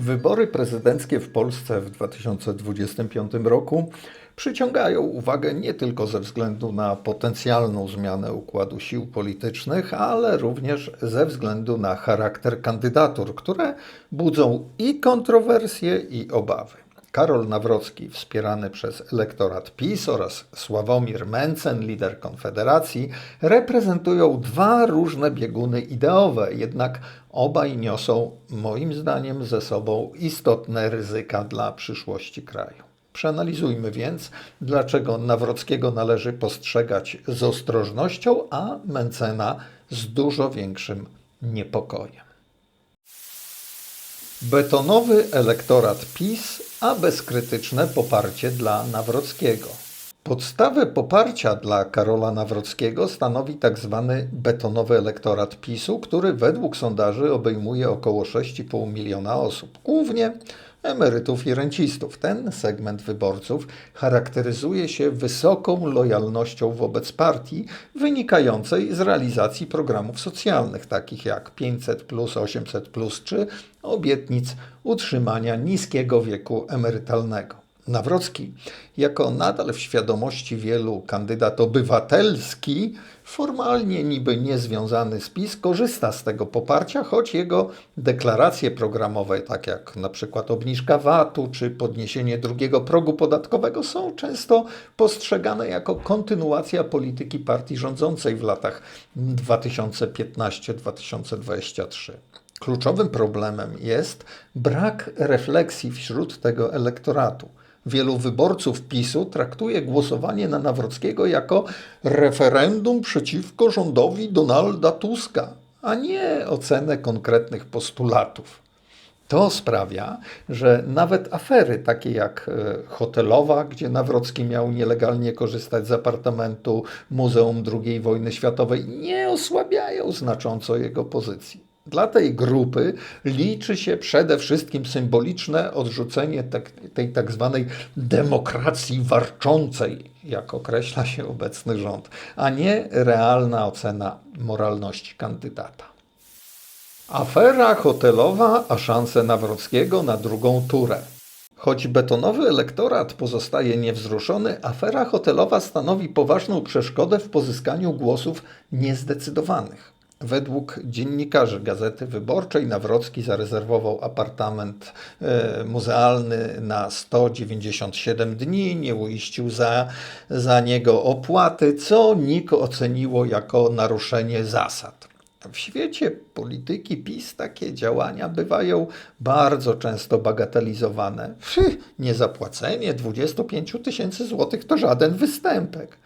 Wybory prezydenckie w Polsce w 2025 roku przyciągają uwagę nie tylko ze względu na potencjalną zmianę układu sił politycznych, ale również ze względu na charakter kandydatur, które budzą i kontrowersje, i obawy. Karol Nawrocki, wspierany przez elektorat PiS oraz Sławomir Mencen, lider Konfederacji, reprezentują dwa różne bieguny ideowe, jednak obaj niosą, moim zdaniem, ze sobą istotne ryzyka dla przyszłości kraju. Przeanalizujmy więc, dlaczego Nawrockiego należy postrzegać z ostrożnością, a Mencena z dużo większym niepokojem. Betonowy elektorat PiS, a bezkrytyczne poparcie dla Nawrockiego. Podstawę poparcia dla Karola Nawrockiego stanowi tzw. Tak betonowy elektorat PiSu, który według sondaży obejmuje około 6,5 miliona osób, głównie emerytów i rencistów. Ten segment wyborców charakteryzuje się wysoką lojalnością wobec partii, wynikającej z realizacji programów socjalnych, takich jak 500, 800 czy obietnic utrzymania niskiego wieku emerytalnego. Nawrocki, jako nadal w świadomości wielu kandydat obywatelski, formalnie niby niezwiązany z PiS, korzysta z tego poparcia, choć jego deklaracje programowe, tak jak na przykład obniżka VAT-u czy podniesienie drugiego progu podatkowego, są często postrzegane jako kontynuacja polityki partii rządzącej w latach 2015-2023. Kluczowym problemem jest brak refleksji wśród tego elektoratu. Wielu wyborców PiSu traktuje głosowanie na Nawrockiego jako referendum przeciwko rządowi Donalda Tuska, a nie ocenę konkretnych postulatów. To sprawia, że nawet afery takie jak e, hotelowa, gdzie Nawrocki miał nielegalnie korzystać z apartamentu Muzeum II wojny światowej, nie osłabiają znacząco jego pozycji. Dla tej grupy liczy się przede wszystkim symboliczne odrzucenie tak, tej tak zwanej demokracji warczącej, jak określa się obecny rząd, a nie realna ocena moralności kandydata. Afera hotelowa, a szanse Nawrockiego na drugą turę. Choć betonowy elektorat pozostaje niewzruszony, afera hotelowa stanowi poważną przeszkodę w pozyskaniu głosów niezdecydowanych. Według dziennikarzy Gazety Wyborczej Nawrocki zarezerwował apartament e, muzealny na 197 dni, nie uiścił za, za niego opłaty, co NIK oceniło jako naruszenie zasad. W świecie polityki PiS takie działania bywają bardzo często bagatelizowane. Niezapłacenie 25 tysięcy złotych to żaden występek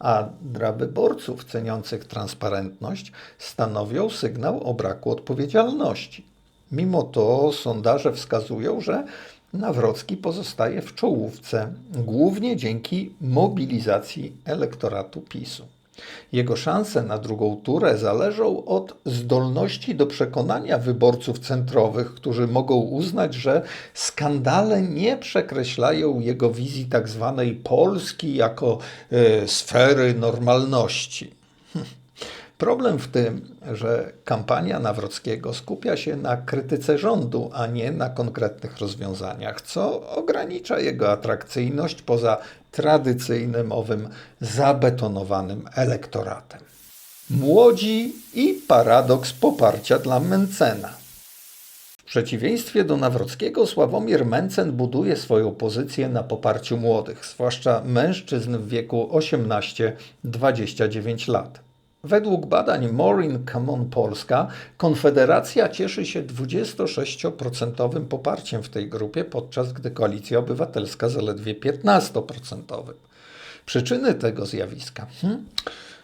a dla wyborców ceniących transparentność stanowią sygnał o braku odpowiedzialności. Mimo to sondaże wskazują, że Nawrocki pozostaje w czołówce, głównie dzięki mobilizacji elektoratu PiSu. Jego szanse na drugą turę zależą od zdolności do przekonania wyborców centrowych, którzy mogą uznać, że skandale nie przekreślają jego wizji tak zwanej Polski jako e, sfery normalności. Problem w tym, że kampania Nawrockiego skupia się na krytyce rządu, a nie na konkretnych rozwiązaniach, co ogranicza jego atrakcyjność poza tradycyjnym owym zabetonowanym elektoratem. Młodzi i paradoks poparcia dla Mencena. W przeciwieństwie do Nawrockiego, Sławomir Mencen buduje swoją pozycję na poparciu młodych, zwłaszcza mężczyzn w wieku 18-29 lat. Według badań Morin Common Polska Konfederacja cieszy się 26% poparciem w tej grupie, podczas gdy Koalicja Obywatelska zaledwie 15%. Przyczyny tego zjawiska hmm,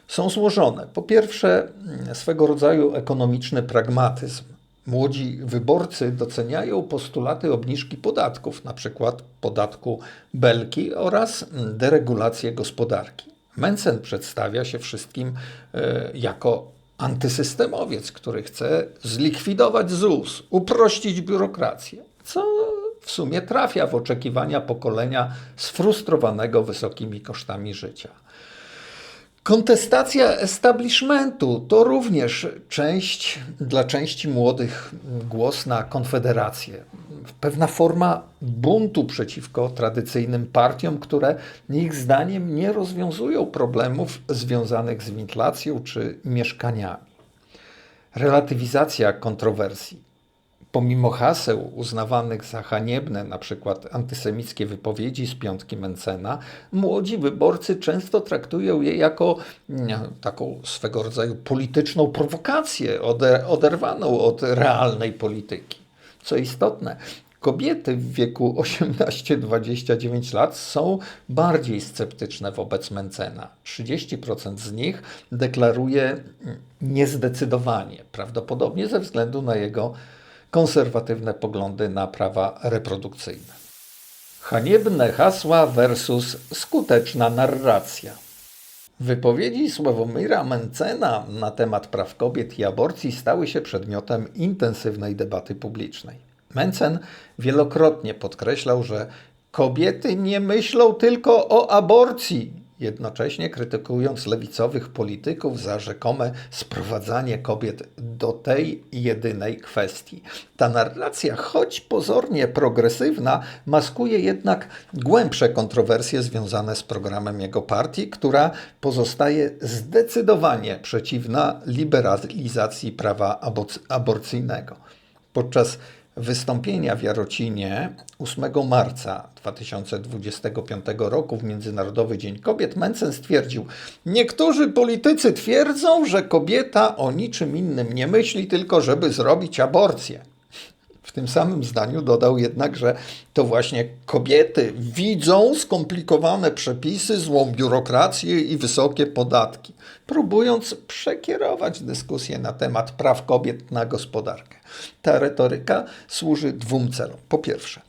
są złożone. Po pierwsze, swego rodzaju ekonomiczny pragmatyzm. Młodzi wyborcy doceniają postulaty obniżki podatków, np. podatku belki oraz deregulację gospodarki. Mencen przedstawia się wszystkim e, jako antysystemowiec, który chce zlikwidować ZUS, uprościć biurokrację, co w sumie trafia w oczekiwania pokolenia sfrustrowanego wysokimi kosztami życia. Kontestacja establishmentu to również część, dla części młodych głos na konfederację. Pewna forma buntu przeciwko tradycyjnym partiom, które ich zdaniem nie rozwiązują problemów związanych z inflacją czy mieszkaniami. Relatywizacja kontrowersji. Pomimo haseł uznawanych za haniebne, przykład antysemickie wypowiedzi z piątki Mencena, młodzi wyborcy często traktują je jako nie, taką swego rodzaju polityczną prowokację, oderwaną od realnej polityki. Co istotne, kobiety w wieku 18-29 lat są bardziej sceptyczne wobec Mencena. 30% z nich deklaruje niezdecydowanie, prawdopodobnie ze względu na jego konserwatywne poglądy na prawa reprodukcyjne. Haniebne hasła versus skuteczna narracja. Wypowiedzi Sławomira Mencena na temat praw kobiet i aborcji stały się przedmiotem intensywnej debaty publicznej. Mencen wielokrotnie podkreślał, że kobiety nie myślą tylko o aborcji, jednocześnie krytykując lewicowych polityków za rzekome sprowadzanie kobiet do tej jedynej kwestii. Ta narracja, choć pozornie progresywna, maskuje jednak głębsze kontrowersje związane z programem jego partii, która pozostaje zdecydowanie przeciwna liberalizacji prawa aborcyjnego. Podczas wystąpienia w Jarocinie 8 marca 2025 roku w Międzynarodowy Dzień Kobiet Mencen stwierdził: Niektórzy politycy twierdzą, że kobieta o niczym innym nie myśli, tylko żeby zrobić aborcję. W tym samym zdaniu dodał jednak, że to właśnie kobiety widzą skomplikowane przepisy, złą biurokrację i wysokie podatki, próbując przekierować dyskusję na temat praw kobiet na gospodarkę. Ta retoryka służy dwóm celom. Po pierwsze,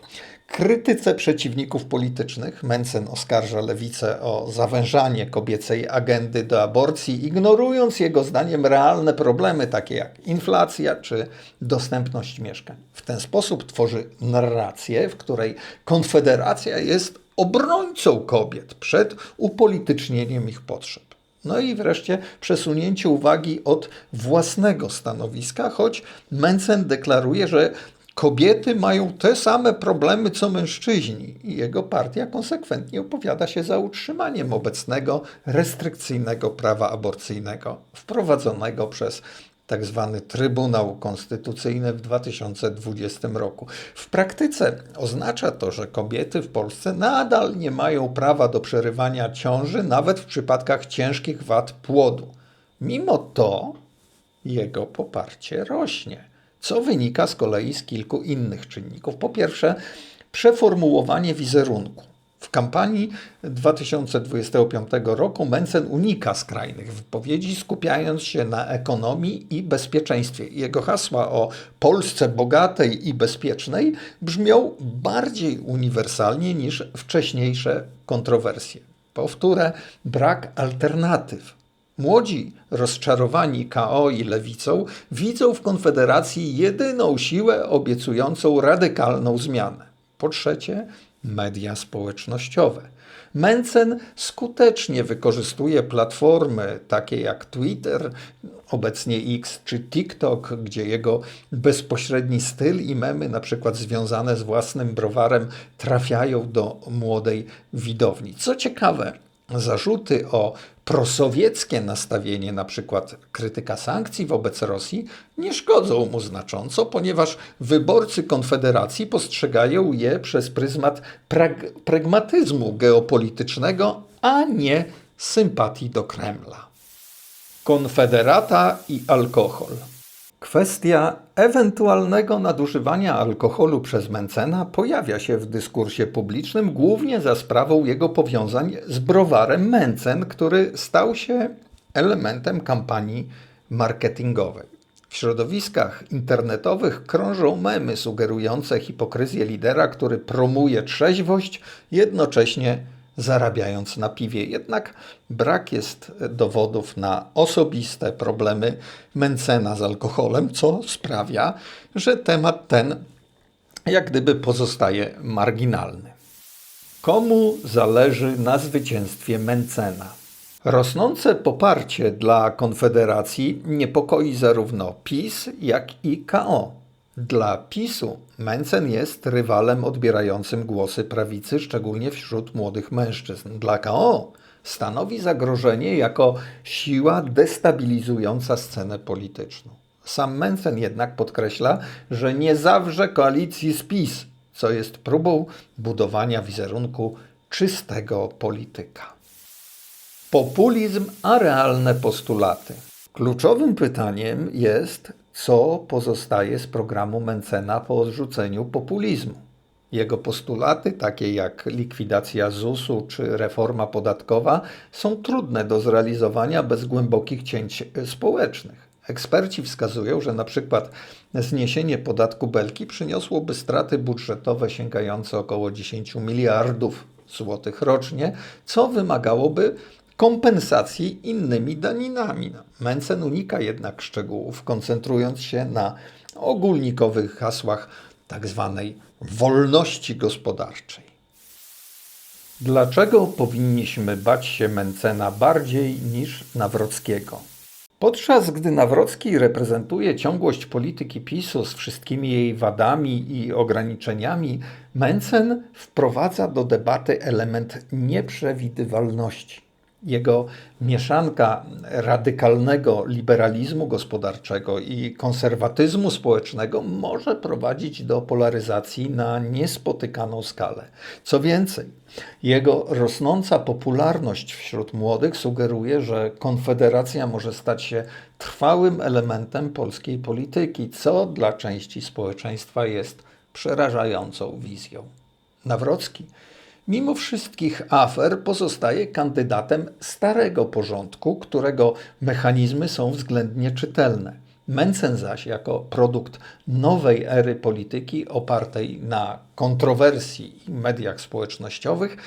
krytyce przeciwników politycznych Mencen oskarża lewicę o zawężanie kobiecej agendy do aborcji, ignorując jego zdaniem realne problemy takie jak inflacja czy dostępność mieszkań. W ten sposób tworzy narrację, w której Konfederacja jest obrońcą kobiet przed upolitycznieniem ich potrzeb. No i wreszcie przesunięcie uwagi od własnego stanowiska, choć Mencen deklaruje, że kobiety mają te same problemy co mężczyźni i jego partia konsekwentnie opowiada się za utrzymaniem obecnego restrykcyjnego prawa aborcyjnego wprowadzonego przez tak zwany Trybunał Konstytucyjny w 2020 roku. W praktyce oznacza to, że kobiety w Polsce nadal nie mają prawa do przerywania ciąży, nawet w przypadkach ciężkich wad płodu. Mimo to jego poparcie rośnie, co wynika z kolei z kilku innych czynników. Po pierwsze, przeformułowanie wizerunku. W kampanii 2025 roku Mencen unika skrajnych wypowiedzi, skupiając się na ekonomii i bezpieczeństwie. Jego hasła o Polsce bogatej i bezpiecznej brzmią bardziej uniwersalnie niż wcześniejsze kontrowersje. Powtórę, brak alternatyw. Młodzi, rozczarowani KO i lewicą, widzą w Konfederacji jedyną siłę obiecującą radykalną zmianę. Po trzecie, media społecznościowe. Mencen skutecznie wykorzystuje platformy takie jak Twitter, obecnie X czy TikTok, gdzie jego bezpośredni styl i memy, na przykład związane z własnym browarem, trafiają do młodej widowni. Co ciekawe, zarzuty o prosowieckie nastawienie, na przykład krytyka sankcji wobec Rosji, nie szkodzą mu znacząco, ponieważ wyborcy Konfederacji postrzegają je przez pryzmat prag pragmatyzmu geopolitycznego, a nie sympatii do Kremla. Konfederata i alkohol. Kwestia ewentualnego nadużywania alkoholu przez Mencena pojawia się w dyskursie publicznym głównie za sprawą jego powiązań z browarem Mencen, który stał się elementem kampanii marketingowej. W środowiskach internetowych krążą memy sugerujące hipokryzję lidera, który promuje trzeźwość, jednocześnie zarabiając na piwie. Jednak brak jest dowodów na osobiste problemy Mencena z alkoholem, co sprawia, że temat ten jak gdyby pozostaje marginalny. Komu zależy na zwycięstwie Mencena? Rosnące poparcie dla Konfederacji niepokoi zarówno PiS, jak i KO. Dla PiSu Mencen jest rywalem odbierającym głosy prawicy, szczególnie wśród młodych mężczyzn. Dla KO stanowi zagrożenie jako siła destabilizująca scenę polityczną. Sam Mencen jednak podkreśla, że nie zawrze koalicji z PiS, co jest próbą budowania wizerunku czystego polityka. Populizm a realne postulaty. Kluczowym pytaniem jest, co pozostaje z programu Mencena po odrzuceniu populizmu. Jego postulaty, takie jak likwidacja ZUS-u czy reforma podatkowa, są trudne do zrealizowania bez głębokich cięć społecznych. Eksperci wskazują, że na przykład zniesienie podatku Belki przyniosłoby straty budżetowe sięgające około 10 miliardów złotych rocznie, co wymagałoby kompensacji innymi daninami. Mencen unika jednak szczegółów, koncentrując się na ogólnikowych hasłach tzw. Tak wolności gospodarczej. Dlaczego powinniśmy bać się Mencena bardziej niż Nawrockiego? Podczas gdy Nawrocki reprezentuje ciągłość polityki PiSu z wszystkimi jej wadami i ograniczeniami, Mencen wprowadza do debaty element nieprzewidywalności. Jego mieszanka radykalnego liberalizmu gospodarczego i konserwatyzmu społecznego może prowadzić do polaryzacji na niespotykaną skalę. Co więcej, jego rosnąca popularność wśród młodych sugeruje, że Konfederacja może stać się trwałym elementem polskiej polityki, co dla części społeczeństwa jest przerażającą wizją. Nawrocki mimo wszystkich afer pozostaje kandydatem starego porządku, którego mechanizmy są względnie czytelne. Mencen zaś, jako produkt nowej ery polityki opartej na kontrowersji i mediach społecznościowych,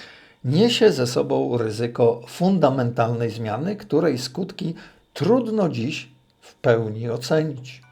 niesie ze sobą ryzyko fundamentalnej zmiany, której skutki trudno dziś w pełni ocenić.